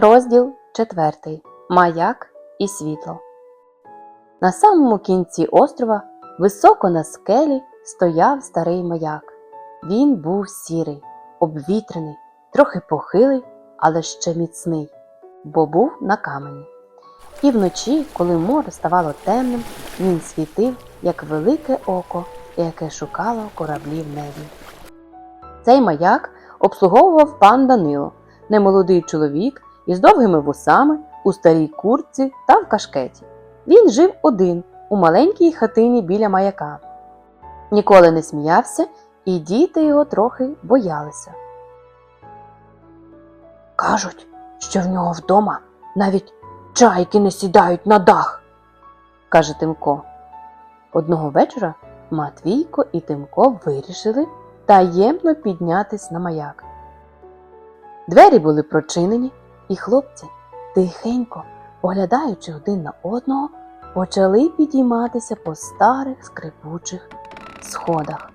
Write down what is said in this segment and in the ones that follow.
Розділ четвертий. Маяк і світло. На самому кінці острова, високо на скелі, стояв старий маяк. Він був сірий, обвітрений, трохи похилий, але ще міцний, бо був на камені. І вночі, коли море ставало темним, він світив, як велике око, яке шукало кораблі в небі. Цей маяк обслуговував пан Данило, немолодий чоловік із довгими вусами, у старій куртці та в кашкеті. Він жив один у маленькій хатині біля маяка. Ніколи не сміявся, і діти його трохи боялися. Кажуть, що в нього вдома навіть чайки не сідають на дах, каже Тимко. Одного вечора Матвійко і Тимко вирішили таємно піднятись на маяк. Двері були прочинені, і хлопці, тихенько, поглядаючи один на одного, почали підійматися по старих скрипучих сходах.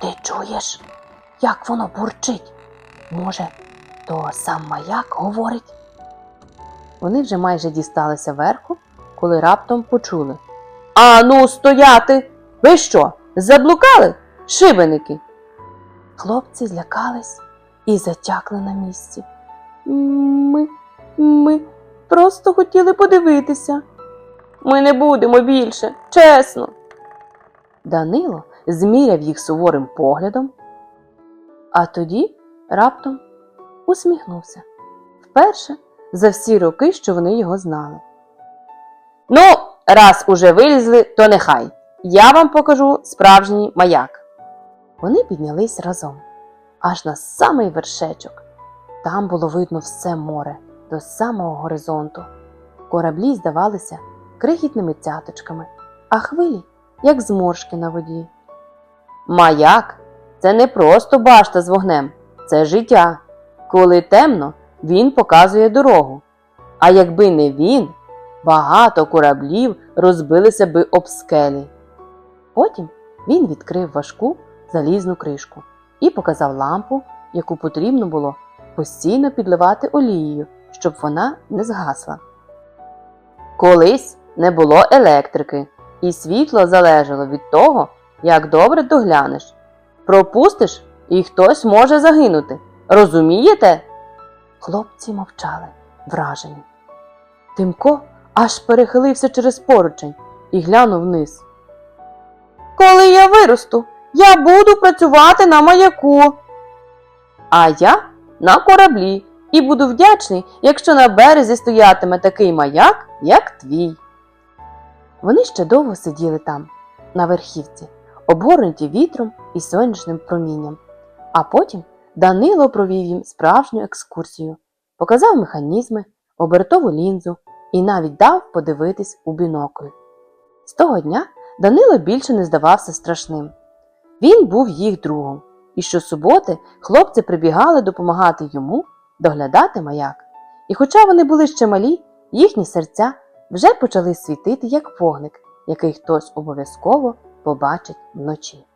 Ти чуєш, як воно бурчить? Може, то сам маяк говорить? Вони вже майже дісталися верху, коли раптом почули. Ану, стояти! Ви що, заблукали, шибеники? Хлопці злякались і затякли на місці. Ми, ми просто хотіли подивитися. Ми не будемо більше, чесно. Данило зміряв їх суворим поглядом, а тоді раптом усміхнувся вперше за всі роки, що вони його знали. Ну, раз уже вилізли, то нехай. Я вам покажу справжній маяк. Вони піднялись разом, аж на самий вершечок. Там було видно все море до самого горизонту. Кораблі здавалися крихітними цяточками, а хвилі, як зморшки на воді. Маяк це не просто башта з вогнем, це життя. Коли темно, він показує дорогу. А якби не він, багато кораблів розбилися би об скелі. Потім він відкрив важку залізну кришку і показав лампу, яку потрібно було постійно підливати олією, щоб вона не згасла. Колись не було електрики, і світло залежало від того, як добре доглянеш. Пропустиш, і хтось може загинути. Розумієте? Хлопці мовчали, вражені. Тимко аж перехилився через поручень і глянув вниз. Коли я виросту, я буду працювати на маяку. А я на кораблі і буду вдячний, якщо на березі стоятиме такий маяк, як твій. Вони ще довго сиділи там, на верхівці, обгорнуті вітром і сонячним промінням. А потім Данило провів їм справжню екскурсію, показав механізми, обертову лінзу і навіть дав подивитись у бінокль. З того дня Данило більше не здавався страшним. Він був їх другом, і щосуботи хлопці прибігали допомагати йому доглядати маяк. І хоча вони були ще малі, їхні серця вже почали світити як вогник, який хтось обов'язково побачить вночі.